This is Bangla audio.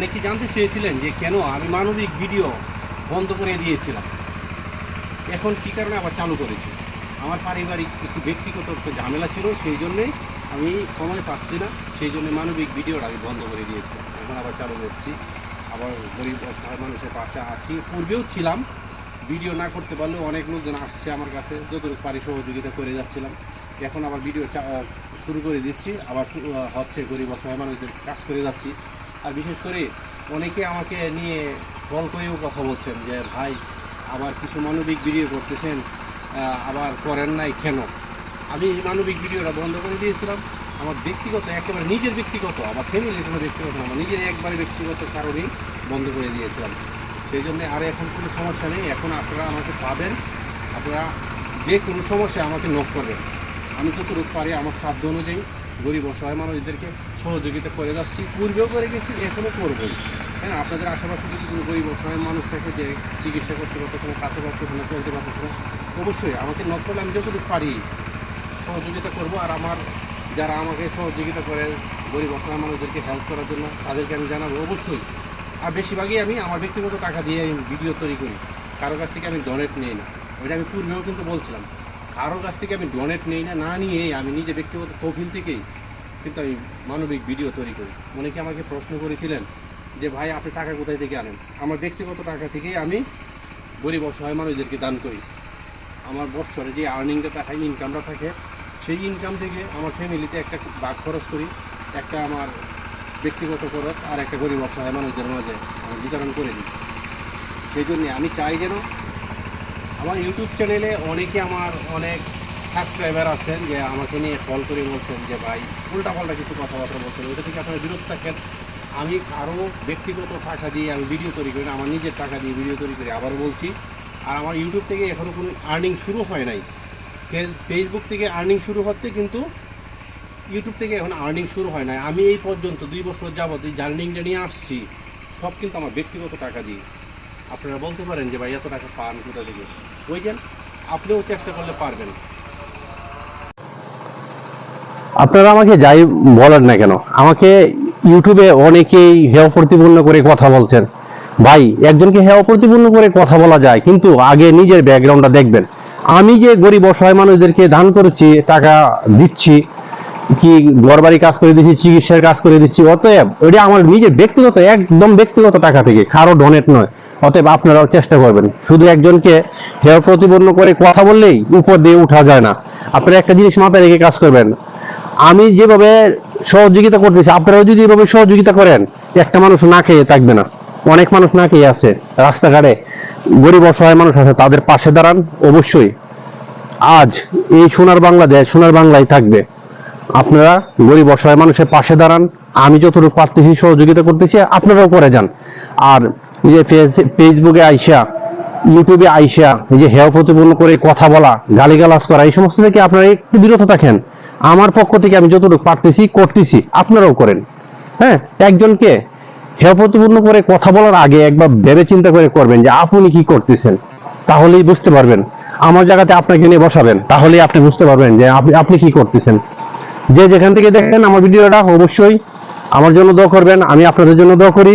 অনেকে জানতে চেয়েছিলেন যে কেন আমি মানবিক ভিডিও বন্ধ করে দিয়েছিলাম। এখন কী কারণে আবার চালু করেছি? আমার পারিবারিক একটু ব্যক্তিগত একটা ঝামেলা ছিল, সেই জন্যেই আমি সময় পাচ্ছি না, সেই জন্য মানবিক ভিডিওটা আমি বন্ধ করে দিয়েছিলাম এখন আবার চালু করছি। আবার গরিব অসহায় মানুষের পাশে আছি। পূর্বেও ছিলাম। ভিডিও না করতে পারলেও অনেক লোকজন আসছে আমার কাছে, যতটুকু পারি সহযোগিতা করে যাচ্ছিলাম। এখন আবার ভিডিও শুরু করে দিচ্ছি। আবার হচ্ছে গরিব অসহায় মানুষদের কাজ করে যাচ্ছি। আর বিশেষ করে অনেকে আমাকে নিয়ে কল করেও কথা বলছেন যে, ভাই, আবার কিছু মানবিক ভিডিও করতেছেন আবার করেন নাই কেন? আমি এই মানবিক ভিডিওটা বন্ধ করে দিয়েছিলাম। আমার ব্যক্তিগত, একেবারে নিজের ব্যক্তিগত, আমার ফ্যামিলির কোনো ব্যক্তিগত আমার নিজের একবারে ব্যক্তিগত কারণেই বন্ধ করে দিয়েছিলাম। সেই জন্যে আর এখন কোনো সমস্যা নেই। এখন আপনারা আমাকে পাবেন। আপনারা যে কোনো সমস্যা আমাকে নক করবেন। আমি যতটুকু পারি আমার সাধ্য অনুযায়ী গরিব অসহায় মানুষদেরকে সহযোগিতা করে যাচ্ছি। পূর্বেও করে গেছি এখনও করবই হ্যাঁ আপনাদের আশেপাশে যদি কোনো গরিব অসহায় মানুষ থাকে যে চিকিৎসা করতে পারতেছে না কাছে পারতেছে না চলতে পারতেছে না, অবশ্যই আমাকে নক করলে আমি যতটুকু পারি সহযোগিতা করব। আর আমার যারা আমাকে সহযোগিতা করে গরিব অসহায় মানুষদেরকে হেল্প করার জন্য, তাদেরকে আমি জানাব অবশ্যই। আর বেশিরভাগই আমি আমার ব্যক্তিগত টাকা দিয়ে আমি ভিডিও তৈরি করি। কারও কাছ থেকে আমি ডোনেট নিই না। ওইটা আমি পূর্বেও কিন্তু বলছিলাম। কারও কাছ থেকে আমি ডোনেট নেই না না নিয়ে আমি নিজে ব্যক্তিগত প্রফিল থেকেই কিন্তু আমি মানবিক ভিডিও তৈরি করি। অনেকে আমাকে প্রশ্ন করেছিলেন যে, ভাই, আপনি টাকা কোথায় থেকে আনেন? আমার ব্যক্তিগত টাকা থেকেই আমি গরিব অসহায় মানুষদেরকে দান করি। আমার বৎসরে যে আর্নিংটা থাকে ইনকামটা থাকে, সেই ইনকাম থেকে আমার ফ্যামিলিতে একটা ভাগ খরচ করি, একটা আমার ব্যক্তিগত খরচ আর একটা গরিব অসহায় মানুষদের মাঝে আমি বিতরণ করে দিই। সেই জন্যে আমি চাই যেন আমার ইউটিউব চ্যানেলে অনেকে আমার অনেক সাবস্ক্রাইবার আছেন যে আমাকে নিয়ে কল করে বলছেন যে, ভাই, উল্টা পাল্টা কিছু কথাবার্তা বলছেন। ওইটা থেকে আপনারা বিরত থাকেন। আমি কারও ব্যক্তিগত টাকা দিয়ে আমি ভিডিও তৈরি করি না, আমার নিজের টাকা দিয়ে ভিডিও তৈরি করি আবার বলছি। আর আমার ইউটিউব থেকে এখনও কোনো আর্নিং শুরু হয় নাই। ফেস- ফেসবুক থেকে আর্নিং শুরু হচ্ছে, কিন্তু ইউটিউব থেকে এখন আর্নিং শুরু হয় নাই। আমি এই পর্যন্ত দুই বছর যাবত এই জার্নিংটা নিয়ে আসছি। সব কিন্তু আমার ব্যক্তিগত টাকা দিয়ে। আপনারা বলতে পারেন যে ভাই, এত টাকা পান কোথা থেকে? যেন আপনিও চেষ্টা করলে পারবেন। আপনারা আমাকে যাই বলেন না কেন, আমাকে ইউটিউবে অনেকেই হেয় প্রতিপূর্ণ করে কথা বলছেন। ভাই, একজনকে হেয় প্রতিপূর্ণ করে কথা বলা যায়, কিন্তু আগে নিজের ব্যাকগ্রাউন্ডটা দেখবেন। আমি যে গরিব অসহায় মানুষদেরকে দান করেছি, টাকা দিচ্ছি, কি ঘরবাড়ি কাজ করে দিচ্ছি, চিকিৎসার কাজ করে দিচ্ছি, অতএব ওইটা আমার নিজের ব্যক্তিগত, একদম ব্যক্তিগত টাকা থেকে, কারও ডোনেট নয়। অতএব আপনারাও চেষ্টা করবেন। শুধু একজনকে হেয় প্রতিপন্ন করে কথা বললেই উপর দিয়ে উঠা যায় না। আপনারা একটা জিনিস মাথায় রেখে কাজ করবেন। আমি যেভাবে সহযোগিতা করতেছি, আপনারাও যদি এভাবে সহযোগিতা করেন, একটা মানুষ না খেয়ে থাকবে না। অনেক মানুষ না খেয়ে আছে রাস্তাঘাটে। গরিব অসহায় মানুষ আছে, তাদের পাশে দাঁড়ান, অবশ্যই। আজ এই সোনার বাংলাদেশ, সোনার বাংলায় থাকবে। আপনারা গরিব অসহায় মানুষের পাশে দাঁড়ান। আমি যতটুকু পারতেছি, সহযোগিতা করতেছি, আপনারাও করে যান। আর এই যে ফেসবুকে আইসা ইউটিউবে আইসা এই যে হেয় প্রতিপন্ন করে কথা বলা, গালিগালাজ করা, এই সমস্ত থেকে আপনারা একটু বিরত থাকেন। আমার পক্ষ থেকে আমি যতটুকু পারতেছি, করতেছি, আপনারাও করেন। হ্যাঁ? একজনকে হেয় প্রতিপন্ন করে কথা বলার আগে একবার ভেবে চিন্তা করে করবেন যে আপনি কি করতেছেন, তাহলেই বুঝতে পারবেন। আমার জায়গাতে আপনাকে নিয়ে বসাবেন, তাহলেই আপনি বুঝতে পারবেন যে আপনি আপনি কি করতেছেন। যে যেখান থেকে দেখেন আমার ভিডিওটা, অবশ্যই আমার জন্য দোয়া করবেন, আমি আপনাদের জন্য দোয়া করি।